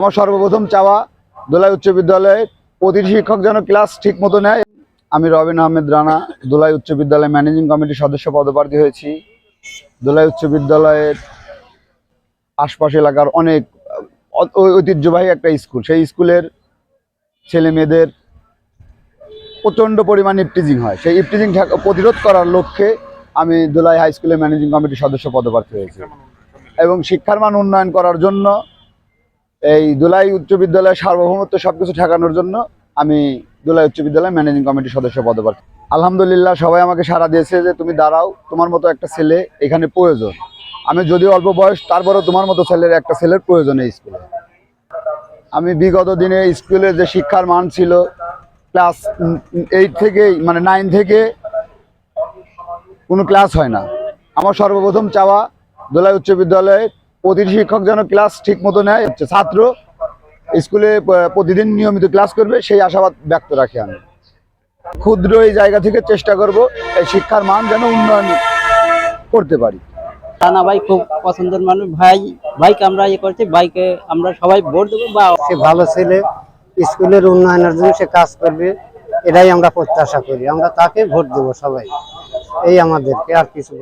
আমার সর্বপ্রথম চাওয়া দোলাই উচ্চ বিদ্যালয়ে প্রতিটি শিক্ষক যেন ক্লাস ঠিক মতো নেয়। আমি রবিন আহমেদ রানা, দোলাই উচ্চ বিদ্যালয় ম্যানেজিং কমিটির সদস্য পদপ্রার্থী হয়েছি। দোলাই উচ্চ বিদ্যালয়ের আশপাশ এলাকার অনেক ঐতিহ্যবাহী একটা স্কুল। সেই স্কুলের ছেলে মেয়েদের প্রচণ্ড পরিমাণ ইপটিজিং হয়। সেই ইপটিজিং প্রতিরোধ করার লক্ষ্যে আমি দোলাই হাই স্কুলের ম্যানেজিং কমিটির সদস্য পদপ্রার্থী হয়েছি। এবং শিক্ষার মান উন্নয়ন করার জন্য এই দোলাই উচ্চ বিদ্যালয়ের সার্বভৌমত্ব সবকিছু ঠেকানোর জন্য আমি দোলাই উচ্চ বিদ্যালয় ম্যানেজিং কমিটির সদস্য পদপ্রার্থী আলহামদুলিল্লাহ, সবাই আমাকে সাড়া দিয়েছে যে তুমি দাঁড়াও, তোমার মতো একটা ছেলে এখানে প্রয়োজন। আমি যদিও অল্প বয়স, তারপরেও তোমার মতো ছেলের একটা ছেলের প্রয়োজন এই স্কুলে। আমি বিগত দিনে স্কুলে যে শিক্ষার মান ছিল, ক্লাস এইট থেকেই মানে নাইন থেকে কোনো ক্লাস হয় না। আমার সর্বপ্রথম চাওয়া দোলাই উচ্চ বিদ্যালয়ে প্রতিটি শিক্ষক যেন ক্লাস ঠিক মতো নেয় হচ্ছে ছাত্র স্কুলে প্রতিদিন নিয়মিত ক্লাস করবে সেই আশাবাদ ব্যক্ত রাখি আমি। ক্ষুদ্র এই জায়গা থেকে চেষ্টা করব এই শিক্ষার মান যেন উন্নয়ন করতে পারি। রানা ভাই খুব পছন্দের মানুষ ভাই। ভাইকে আমরা ইয়ে করছি ভাইকে আমরা সবাই ভোট দেবো বা সে ভালো ছেলে স্কুলের উন্নয়নের জন্য সে কাজ করবে এটাই আমরা প্রত্যাশা করি। আমরা তাকে ভোট দেবো সবাই। এই আমাদেরকে আর কিছু